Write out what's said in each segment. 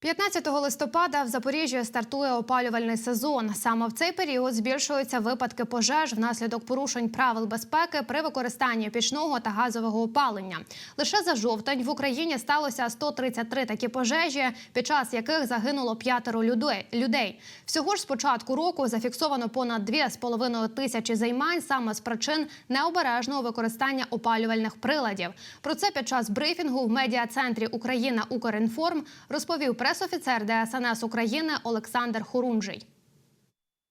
15 листопада в Запоріжжі стартує опалювальний сезон. Саме в цей період збільшуються випадки пожеж внаслідок порушень правил безпеки при використанні пічного та газового опалення. Лише за жовтень в Україні сталося 133 такі пожежі, під час яких загинуло п'ятеро людей. Всього ж з початку року зафіксовано понад 2,5 тисячі займань саме з причин необережного використання опалювальних приладів. Про це під час брифінгу в медіа-центрі Україна Укрінформ розповів пресофіцер ДСНС України Олександр Хорунжий.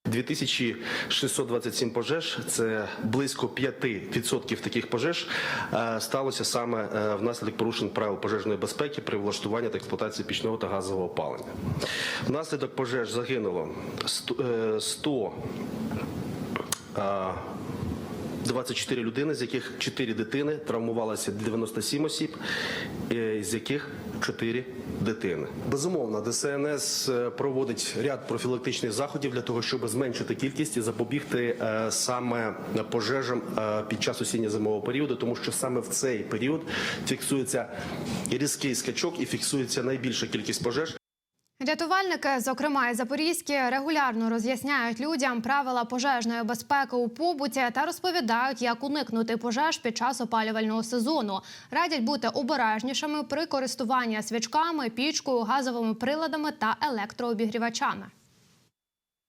2627 пожеж це близько 5% таких пожеж е, сталося саме е, внаслідок порушень правил пожежної безпеки при влаштуванні та експлуатації пічного та газового опалення. Внаслідок пожеж загинуло 100, е, 100 е, 24 людини, з яких 4 дитини, травмувалося 97 осіб, з яких 4 дитини. Безумовно, ДСНС е, проводить ряд профілактичних заходів для того, щоб зменшити кількість і запобігти е, саме пожежам е, під час осінньо-зимового періоду, тому що саме в цей період фіксується різкий скачок і фіксується найбільша кількість пожеж. Рятувальники, зокрема і запорізькі, регулярно роз'ясняють людям правила пожежної безпеки у побуті та розповідають, як уникнути пожеж під час опалювального сезону. Радять бути обережнішими при користуванні свічками, пічкою, газовими приладами та електрообігрівачами.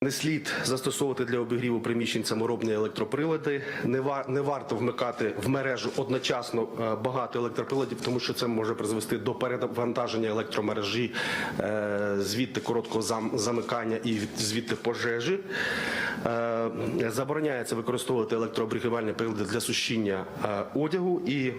Не слід застосовувати для обігріву приміщень саморобні електроприлади. Не вар не варто вмикати в мережу одночасно е, багато електроприладів, тому що це може призвести до перевантаження електромережі, е, звідти короткого зам замикання і звідти пожежі. Е, Забороняється використовувати електрообігрівальні прилади для сушіння одягу і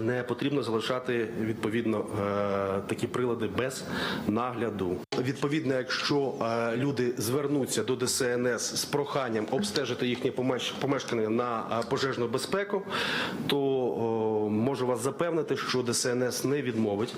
не потрібно залишати відповідно е, такі прилади без нагляду. Відповідно, якщо е, люди звернуться до ДСНС з проханням обстежити помеш- помешкання на е, пожежну безпеку, то можу вас запевнити, що ДСНС не відмовить